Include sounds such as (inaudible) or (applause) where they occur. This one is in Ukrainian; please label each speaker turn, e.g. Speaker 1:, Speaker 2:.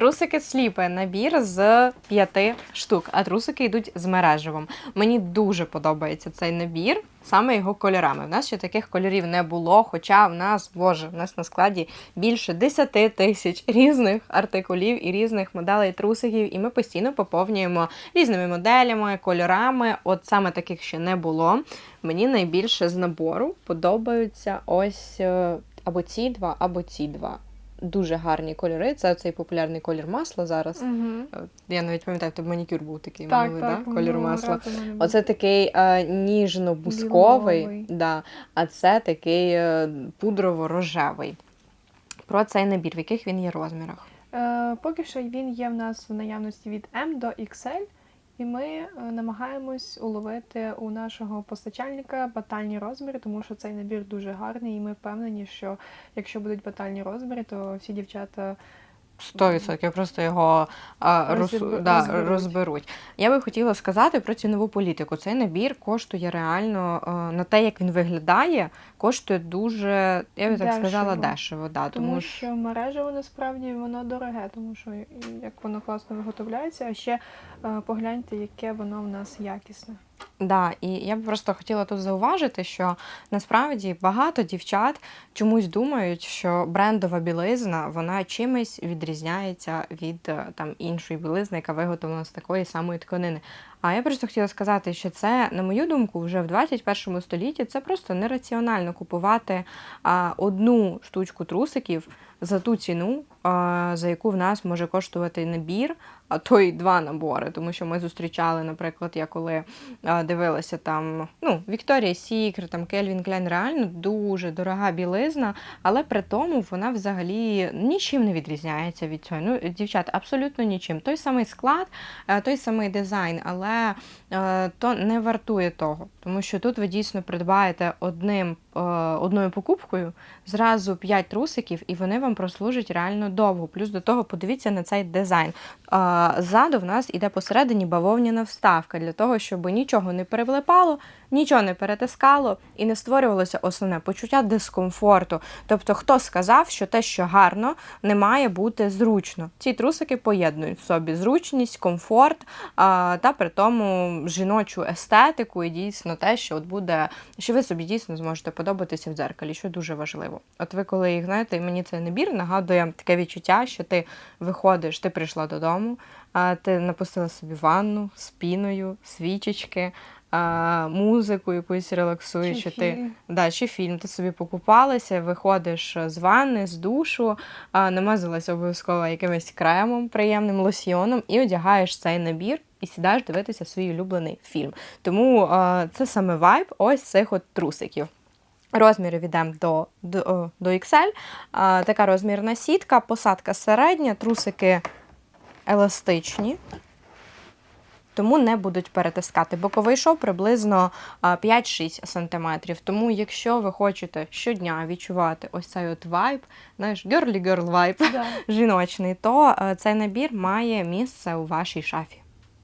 Speaker 1: Трусики сліпи набір з п'яти штук, а трусики йдуть з мережевим. Мені дуже подобається цей набір, саме його кольорами. В нас ще таких кольорів не було, хоча в нас, боже, в нас на складі більше 10 тисяч різних артикулів і різних моделей трусиків, і ми постійно поповнюємо різними моделями, кольорами. От саме таких ще не було. Мені найбільше з набору подобаються ось е, або ці два, або ці два. Дуже гарні кольори. Це цей популярний колір масла зараз.
Speaker 2: Угу.
Speaker 1: Я навіть пам'ятаю, тебе манікюр був такий
Speaker 2: Так,
Speaker 1: минулий,
Speaker 2: так,
Speaker 1: да? колір масла.
Speaker 2: мене був.
Speaker 1: Оце такий е, ніжно-бусковий, да, а це такий е, пудрово-рожевий. Про цей набір, в яких він є розмірах.
Speaker 2: Е, поки що він є в нас в наявності від M до XL, і ми е, намагаємось уловити у нашого постачальника батальні розміри, тому що цей набір дуже гарний, і ми впевнені, що якщо будуть батальні розміри, то всі дівчата
Speaker 1: 100% просто його а, роз,
Speaker 2: Розіб-
Speaker 1: да,
Speaker 2: розберуть.
Speaker 1: розберуть. Я би хотіла сказати про цінову політику. Цей набір коштує реально е, на те, як він виглядає, коштує дуже, я би так сказала,
Speaker 2: Дешево.
Speaker 1: Да,
Speaker 2: Тому,
Speaker 1: тому
Speaker 2: що мережево насправді воно дороге, тому що як воно класно виготовляється, а ще е, погляньте, яке воно в нас якісне.
Speaker 1: Да, і я б просто хотіла тут зауважити, що насправді багато дівчат чомусь думають, що брендова білизна вона чимось відрізняється від е, там іншої білизни, яка виготовлена з такої самої тканини. А я просто хотіла сказати, що це, на мою думку, вже в 21 столітті це просто нераціонально купувати а, одну штучку трусиків за ту ціну, а, за яку в нас може коштувати набір, а то й два набори. Тому що ми зустрічали, наприклад, я коли дивилася там, ну, Вікторія Сікр, там Кельвін Кляйн, реально дуже дорога білизна, але при тому вона взагалі нічим не відрізняється від цього. Ну, дівчата, абсолютно нічим. Той самий склад, е, той самий дизайн, але е, то не вартує того, тому що тут ви дійсно придбаєте одним, е, одною покупкою зразу 5 трусиків, і вони вам прослужать реально довго. Плюс до того подивіться на цей дизайн. Ззаду в нас іде посередині бавовняна вставка для того, щоб нічого не перевлипало, нічого не перетискало і не створювалося основне почуття дискомфорту. Тобто, хто сказав, що те, що гарно, не має бути зручно. Ці трусики поєднують в собі зручність, комфорт а, та при тому жіночу естетику і дійсно те, що от буде, що ви собі дійсно зможете подобатися в дзеркалі, що дуже важливо. От ви, коли їх знаєте, і мені цей набір нагадує таке відчуття, що ти виходиш, ти прийшла додому, ти напустила собі ванну з піною, свічечки. а, Музику якусь релаксуючу,
Speaker 2: Чи
Speaker 1: ти
Speaker 2: фільм.
Speaker 1: Да, чи фільм. Ти собі покупалася, виходиш з ванни, з душу, а, намазалася обов'язково якимось кремом, приємним лосьйоном і одягаєш цей набір і сідаєш дивитися свій улюблений фільм. Тому а, це саме вайб ось цих от трусиків. Розміри відемо до, до, до XL. А, така розмірна сітка, посадка середня, трусики еластичні тому не будуть перетискати. Боковий шов приблизно 5-6 см. Тому, якщо ви хочете щодня відчувати ось цей от вайб, знаєш, girly girl вайб
Speaker 2: Да. (laughs)
Speaker 1: жіночний, то цей набір має місце у вашій шафі.